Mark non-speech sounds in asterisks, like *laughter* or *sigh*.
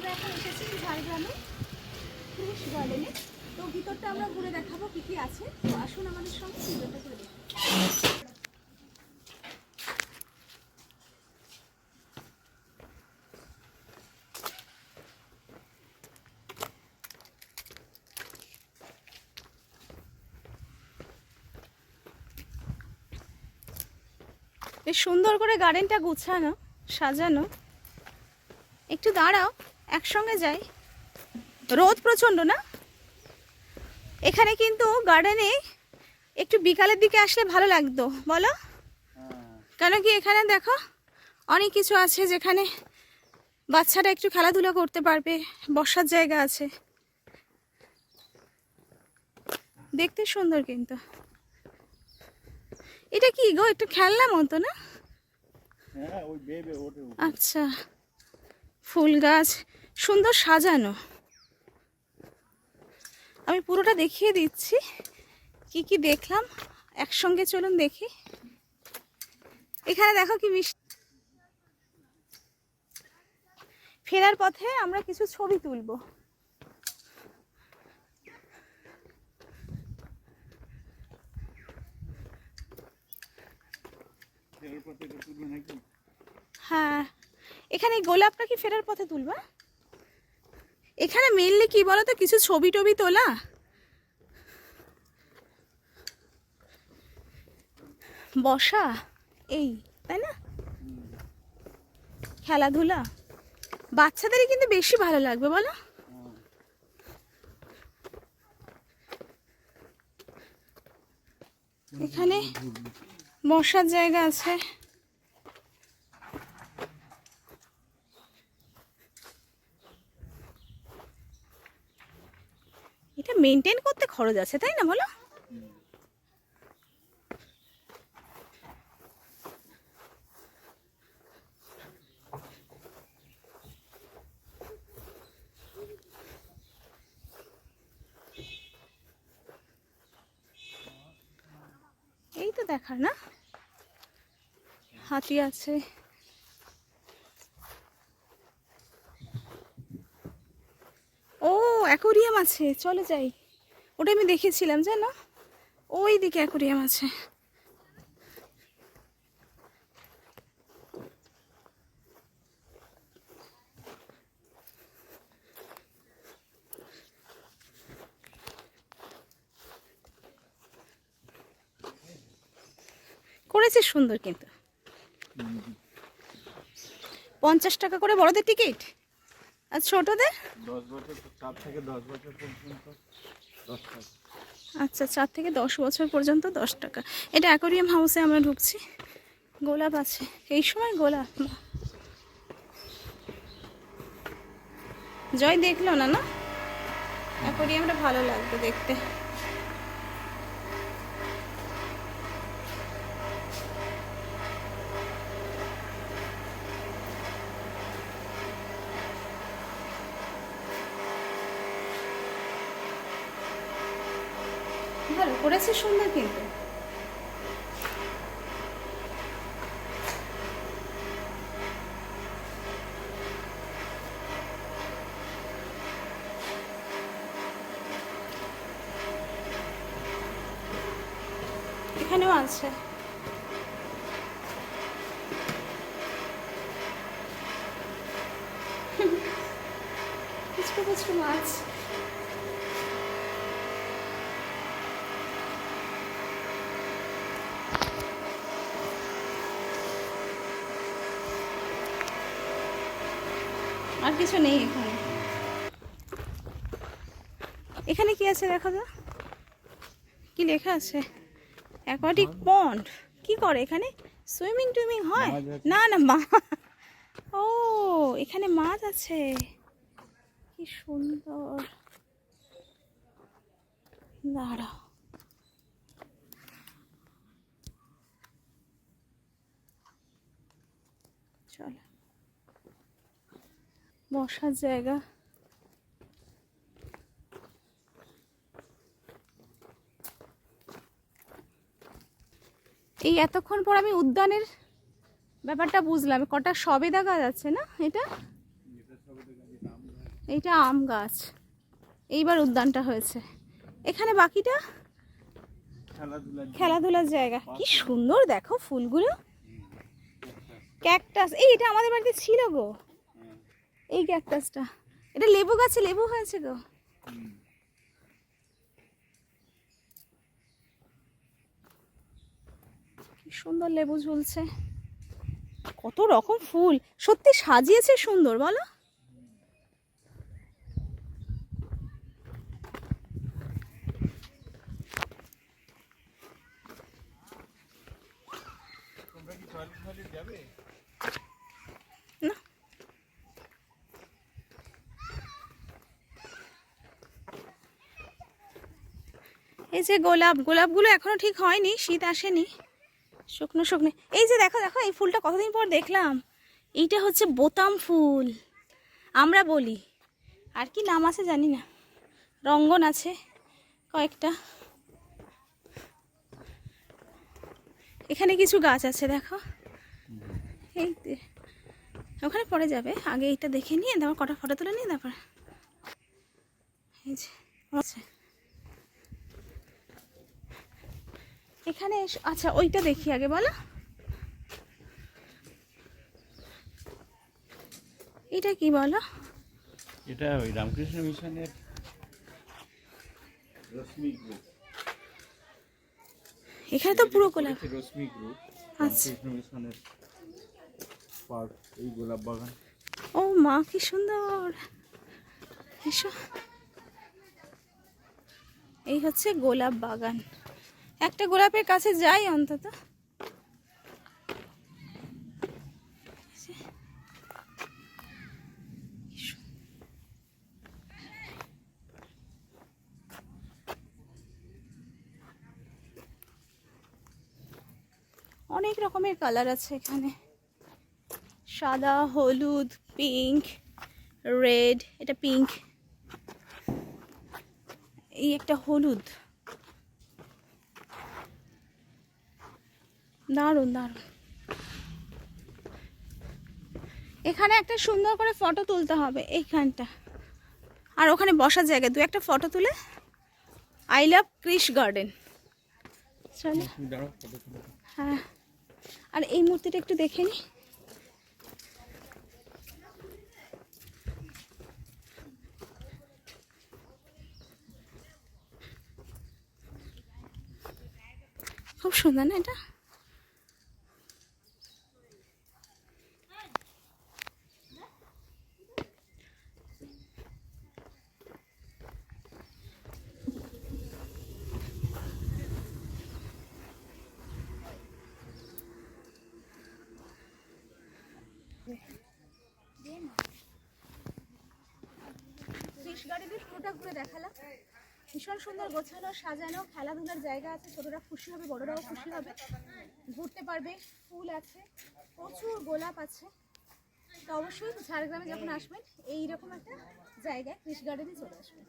আমরা এখন এসেছি ঝাড়গ্রামে ক্রিশ গার্ডেনে তো ভিতরটা আমরা ঘুরে দেখাবো কি কি আছে। তো আসুন আমাদের সঙ্গে ভিতরটা দেখি। বেশ সুন্দর করে গার্ডেনটা গুছানো, সাজানো। একটু দাঁড়াও। একসঙ্গে যাই। রোদ প্রচণ্ড না? এখানে কিন্তু গার্ডেনে একটু বিকালের দিকে আসলে ভালো লাগতো বলো? কেন কি এখানে দেখো অনেক কিছু আছে যেখানে বাচ্চারা একটু খেলাধুলা করতে পারবে বসার জায়গা আছে। দেখতে সুন্দর কিন্তু। এটা কি গো একটু খেলনা মতো না? হ্যাঁ আচ্ছা। ফুল গাছ সুন্দর সাজানো। আমি পুরোটা দেখিয়ে দিচ্ছি। কি কি দেখলাম? একসঙ্গে চলুন দেখি। এখানে দেখো কি মিষ্টি ফেরার পথে আমরা কিছু ছবি তুলবো। হ্যাঁ এখানে গোলাপটা কি ফেরার পথে তুলবা? এখানে মেনলি কি বলো তো কিছু ছবি টবি তোলা? বসা? এই, তাই না? খেলাধুলা? বাচ্চাদেরই কিন্তু বেশি ভালো লাগবে, বলো? এখানে বসার জায়গা আছে এটা মেনটেন করতে খরচ আছে তাই না বলো? এই তো দেখার না? হাতি আছে ও অ্যাকোরিয়াম আছে, চলে যাই। ওটা আমি দেখেছিলাম, জানো? ওই দিকে অ্যাকোরিয়াম আছে। করেছে সুন্দর কিন্তু। পঞ্চাশ টাকা করে বড়দের টিকিট? আর ছোটদের? আচ্ছা চার থেকে দশ বছর পর্যন্ত দশ টাকা। এটা অ্যাকোরিয়াম হাউসে আমরা ঢুকছি। গোলাপ আছে। এই সময় গোলাপ। জয় দেখল না না? অ্যাকোরিয়ামটা ভালো লাগবে দেখতে। ভালো করেছে সুন্দর কিন্তু। এখানেও আছে। কিছু কিছু মাছ আর কিছু নেই এখানে। এখানে কি আছে দেখা যা কি লেখা আছে? অ্যাকোয়াটিক পন্ড কি করে এখানে? সুইমিং টুইমিং হয়? না না মা *laughs* ও এখানে মাছ আছে। কি সুন্দর। দাঁড়াও চলো বসার জায়গা। এই এতক্ষণ পর আমি উদ্যানের ব্যাপারটা বুঝলাম কটা সবেদা গাছ আছে না এটা? এইটা আম গাছ। এইবার উদ্যানটা হয়েছে। এখানে বাকিটা? খেলাধুলার জায়গা। কি সুন্দর দেখো ফুলগুলো। ক্যাকটাস। এই এটা আমাদের বাড়িতে ছিল গো। এই ক্যাকটাসটা। এটা লেবু গাছে লেবু হয়েছে গো। কি সুন্দর লেবু ঝুলছে। কত রকম ফুল। সত্যি সাজিয়েছে সুন্দর, বলো। তোমরা কি যাবে? এই যে গোলাপ, গোলাপগুলো এখনও ঠিক হয়নি, শীত আসেনি। শুকনো শুকনো। এই যে দেখো দেখো, এই ফুলটা কতদিন পর দেখলাম। এইটা হচ্ছে বোতাম ফুল, আমরা বলি। আর কি নাম আছে জানি না। রঙ্গন আছে কয়েকটা। এখানে কিছু গাছ আছে, দেখো। এই। ওখানে পরে যাবে। আগে এইটা দেখে নিয়ে, তারপর কটা ফটো তুলে নিয়ে, তারপর। এই যে আচ্ছা এখানে আচ্ছা ওইটা দেখি আগে বলো। এটা কি বলো? এটা ওই রামকৃষ্ণ মিশনের রশ্মি গ্রুপ। এখানে তো পুরো গোলাপ। রশ্মি গ্রুপ আচ্ছা। রামকৃষ্ণ মিশনের পার্ক এই গোলাপ বাগান। ও মা কি সুন্দর। এসো। এই হচ্ছে গোলাপ বাগান। একটা গোলাপের কাছে যাই অন্তত। অনেক রকমের কালার আছে এখানে। সাদা, হলুদ, পিঙ্ক, রেড, এটা পিঙ্ক। এই একটা হলুদ। দারুণ দারুণ। এখানে একটা সুন্দর করে ফটো তুলতে হবে, এইখানটা। আর ওখানে বসার জায়গা, দু একটা ফটো তুলে আই লাভ ক্রিশ গার্ডেন হ্যাঁ। আর এই মূর্তিটা একটু দেখে নি। খুব সুন্দর না এটা? পুরোটা ঘুরে দেখালাম। ভীষণ সুন্দর গোছানো, সাজানো, খেলাধুলার জায়গা আছে। ছোটরা খুশি হবে, বড়রাও খুশি হবে। ঘুরতে পারবে, ফুল আছে, প্রচুর গোলাপ আছে। তো অবশ্যই ঝাড়গ্রামে যখন আসবেন, এইরকম একটা জায়গায় ফিশ গার্ডেনে চলে আসবেন।